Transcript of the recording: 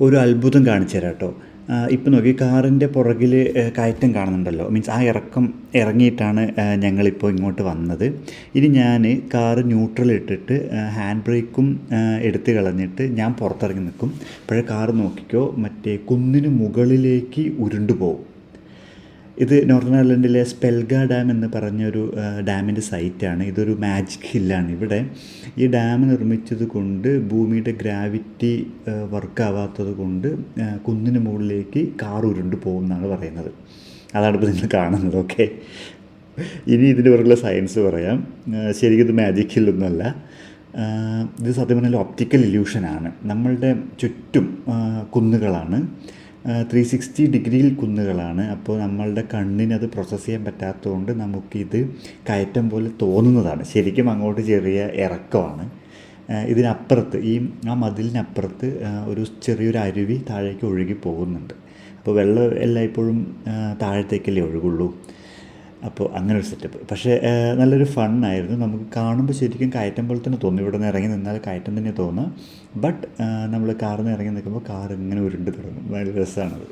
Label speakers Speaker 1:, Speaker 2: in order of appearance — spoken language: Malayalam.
Speaker 1: ഒരു അത്ഭുതം കാണിച്ചു തരാം കേട്ടോ. ഇപ്പം നോക്കി കാറിന്റെ പുറകിൽ കയറ്റം കാണുന്നുണ്ടല്ലോ. മീൻസ് ആ ഇറക്കം ഇറങ്ങിയിട്ടാണ് ഞങ്ങളിപ്പോൾ ഇങ്ങോട്ട് വന്നത്. ഇനി ഞാൻ കാറ് ന്യൂട്രൽ ഇട്ടിട്ട് ഹാൻഡ് ബ്രേക്കും എടുത്ത് കളഞ്ഞിട്ട് ഞാൻ പുറത്തിറങ്ങി നിൽക്കും അപ്പോഴേ കാറ് നോക്കിക്കോ മറ്റേ കുന്നിന് മുകളിലേക്ക് ഉരുണ്ടു പോകും ഇത് നോർത്തേൺ അയർലൻഡിലെ സ്പെൽഗ ഡാം എന്ന് പറഞ്ഞൊരു ഡാമിന്റെ സൈറ്റാണ്. ഇതൊരു മാജിക് ഹില്ലാണ് ഇവിടെ. ഈ ഡാം നിർമ്മിച്ചത് കൊണ്ട് ഭൂമിയുടെ ഗ്രാവിറ്റി വർക്കാവാത്തത് കൊണ്ട് കുന്നിന് മുകളിലേക്ക് കാർ ഉരുണ്ട് പോകുമെന്നാണ് പറയുന്നത്. അതാണ് ഇപ്പോൾ നിങ്ങൾ കാണുന്നത് ഓക്കെ? ഇനി ഇതിന്റെ പുറകുള്ള സയൻസ് പറയാം. ശരിക്കും ഇത് മാജിക് ഹില്ലൊന്നുമല്ല ഇത് സത്യം പറഞ്ഞാൽ ഒപ്റ്റിക്കൽ ഇല്യൂഷനാണ്. നമ്മളുടെ ചുറ്റും കുന്നുകളാണ്. ത്രീ സിക്സ്റ്റി ഡിഗ്രിയിൽ കുന്നുകളാണ്. അപ്പോൾ നമ്മളുടെ കണ്ണിന് അത് പ്രോസസ്സ് ചെയ്യാൻ പറ്റാത്തതുകൊണ്ട് നമുക്കിത് കയറ്റം പോലെ തോന്നുന്നതാണ്. ശരിക്കും അങ്ങോട്ട് ചെറിയ ഇറക്കമാണ്. ഇതിനപ്പുറത്ത് ഈ ആ മതിലിനപ്പുറത്ത് ഒരു ചെറിയൊരു അരുവി താഴേക്ക് ഒഴുകി പോകുന്നുണ്ട്. അപ്പോൾ വെള്ളം എല്ലാം ഇപ്പോഴും താഴത്തേക്കല്ലേ ഒഴുകുള്ളൂ? അപ്പോൾ അങ്ങനെ ഒരു സെറ്റപ്പ് പക്ഷേ നല്ലൊരു ഫണ്ണായിരുന്നു നമുക്ക് കാണുമ്പോൾ ശരിക്കും കയറ്റം പോലെ തന്നെ തോന്നും. ഇവിടെ നിന്ന് ഇറങ്ങി നിന്നാൽ കയറ്റം തന്നെ തോന്നുക ബട്ട് നമ്മൾ കാറിൽ നിന്ന് ഇറങ്ങി നിൽക്കുമ്പോൾ കാർ ഇങ്ങനെ ഉരുണ്ട് തുടങ്ങും. നല്ല രസമാണത്.